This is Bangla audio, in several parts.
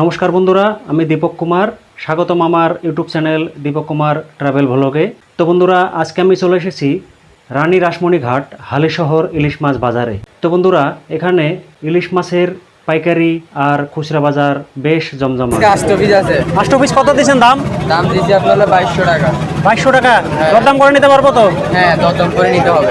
নমস্কার বন্ধুরা আমি দীপক কুমার। স্বাগতম আমার YouTube channel Deepak Kumar travel ভ্লগে তো বন্ধুরা আজকে আমি চলে এসেছি রানী রাসমণি ঘাট হালিশহর ইলিশ মাছ বাজারে। তো বন্ধুরা এখানে ইলিশ মাছের পাইকারি আর খুচরা বাজার বেশ জমজমা আষ্টপিস আছে। আষ্ট পিস কত দিয়েছেন দাম? দাম দিচ্ছি আপনার বাইশশো টাকা। বাইশশো টাকা। দরদাম করে নিতে পারব তো? হ্যাঁ দরদাম করে নিতে হবে।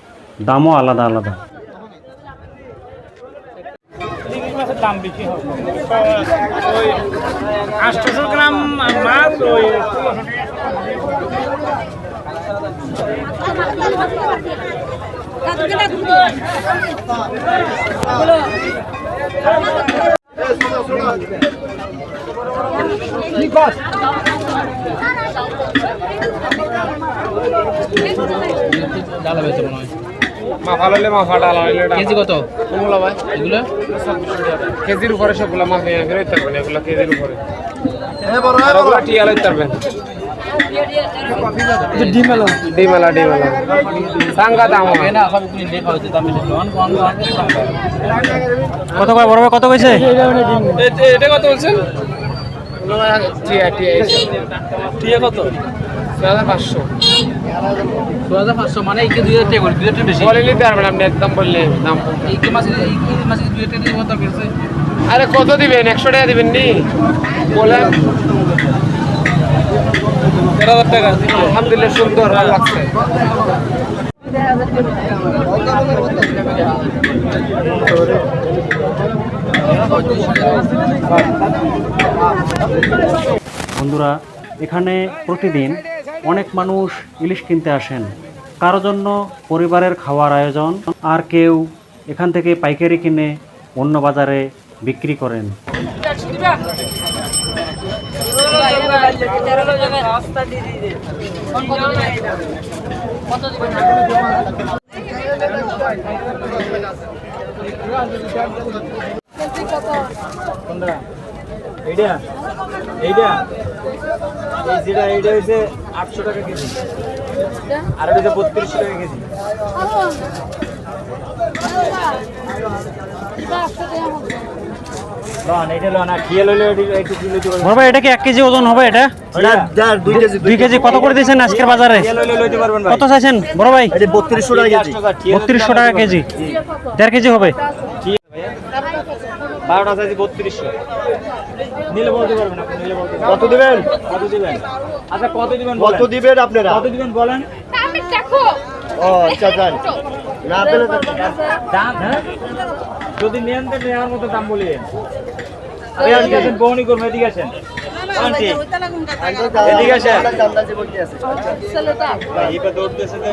দামও আলাদা আলাদা। দাম বেশি হবে ওই আটশোশো গ্রাম মাছ ওই মাফা লইলে মাফা ডালা লইলে কেজি কত? কমলা ভাই। এগুলো? কেজির উপরে সবগুলো মাছ নিয়ে ফেরত থাকবেন এগুলো কেজির উপরে। ওগুলো টিয়া লইতে পারবেন। ডিমেলা ডিমেলা ডিমেলা সাঙ্গা দাম হবে কত কয় বড় ভাই কত কইছে? এটা কত বলছেন? টিয়া টিয়া টিয়া কত? ছয় হাজার পাঁচশো। দু হাজার পাঁচশো মানে এই দুই হাজার টাকা করে? দুই হাজার বেশি? বলে নিতে পারবেন আপনি একদম বললে দাম এই মাসে এই মাসে দুই হাজার টাকা দরকার আছে? আরে কত দিবেন? একশো টাকা দিবেন নি? বলেন। তেরো হাজার টাকা। আলহামদুলিল্লাহ সুন্দর ভালো লাগছে। বন্ধুরা, এখানে প্রতিদিন অনেক মানুষ ইলিশ কিনতে আসেন। কারও জন্য পরিবারের খাওয়ার আয়োজন, আর কেউ এখান থেকে পাইকারি কিনে অন্য বাজারে বিক্রি করেন। এইটা এইটা। এই যেটা এইটা হচ্ছে আটশো টাকা কেজি। আর এটা হচ্ছে বত্রিশশো টাকা কেজি। কি এক কেজি ওজন হবে এটা? দুই কেজি কত করে দিয়েছেন আজকের বাজারে? কত চাইছেন? বড় ভাই? বত্রিশশো টাকা কেজি। বত্রিশশো টাকা কেজি। দেড় কেজি হবে। বারোটা সাইজ বত্রিশশো। নিলে বলতে পারবেন আপনি নিলে বলতে কত দিবেন? কত দিবেন? আচ্ছা কত দিবেন কত দিবেন আপনারা? কত দিবেন বলেন? ও আচ্ছা জান না পেলে দাম হ্যাঁ? যদি নেন তো নেওয়ার মতো দাম বলিয়ে এই আজকে আসেন বহনি করব এদিকে আসেন। এদিকে আসেন। দৌড়তেছে তো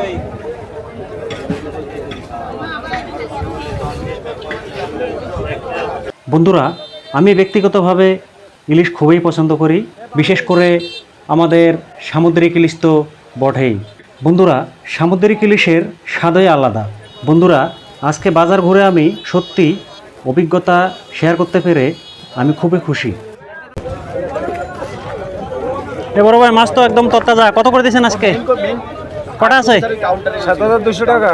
বন্ধুরা আমি ব্যক্তিগতভাবে ইলিশ খুবই পছন্দ করি বিশেষ করে আমাদের সামুদ্রিক ইলিশ তো বটেই। বন্ধুরা সামুদ্রিক ইলিশের স্বাদই আলাদা। বন্ধুরা আজকে বাজার ঘুরে আমি সত্যি অভিজ্ঞতা শেয়ার করতে পেরে আমি খুবই খুশি। এ বড় ভাই মাছ তো একদম তত্তাজা কত করে দিয়েছেন আজকে? কটা আছে? সাত হাজার দুশো টাকা।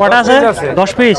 কটা আছে? দশ পিস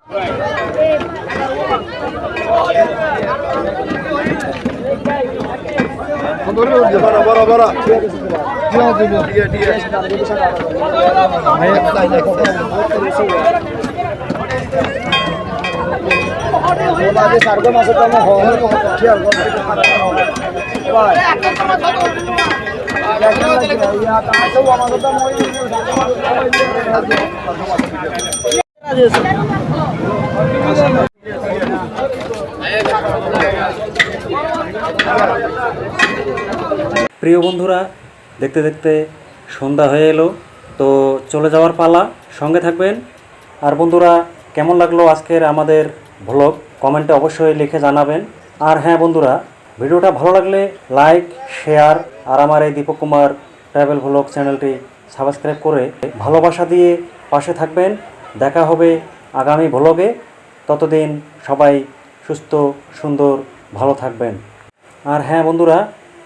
আছে। দশ পিস যে প্রিয় বন্ধুরা, দেখতে দেখতে সন্ধ্যা হয়ে এলো। তো চলে যাওয়ার পালা, সঙ্গে থাকবেন। আর বন্ধুরা, কেমন লাগল আজকের আমাদের ভ্লগ কমেন্টে অবশ্যই লিখে জানাবেন। আর হ্যাঁ বন্ধুরা, ভিডিওটা ভালো লাগলে লাইক শেয়ার আর আমার এই দীপক কুমার ট্রাভেল ভ্লগ চ্যানেলটি সাবস্ক্রাইব করে ভালোবাসা দিয়ে পাশে থাকবেন। দেখা হবে আগামী ভ্লগে ততদিন সবাই সুস্থ, সুন্দর, ভালো থাকবেন। আর হ্যাঁ বন্ধুরা,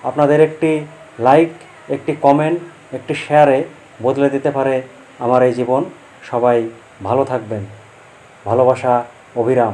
আপনাদের একটি লাইক একটি কমেন্ট একটি শেয়ারে বদলে দিতে পারে আমার এই জীবন। সবাই ভালো থাকবেন। ভালোবাসা অভিরাম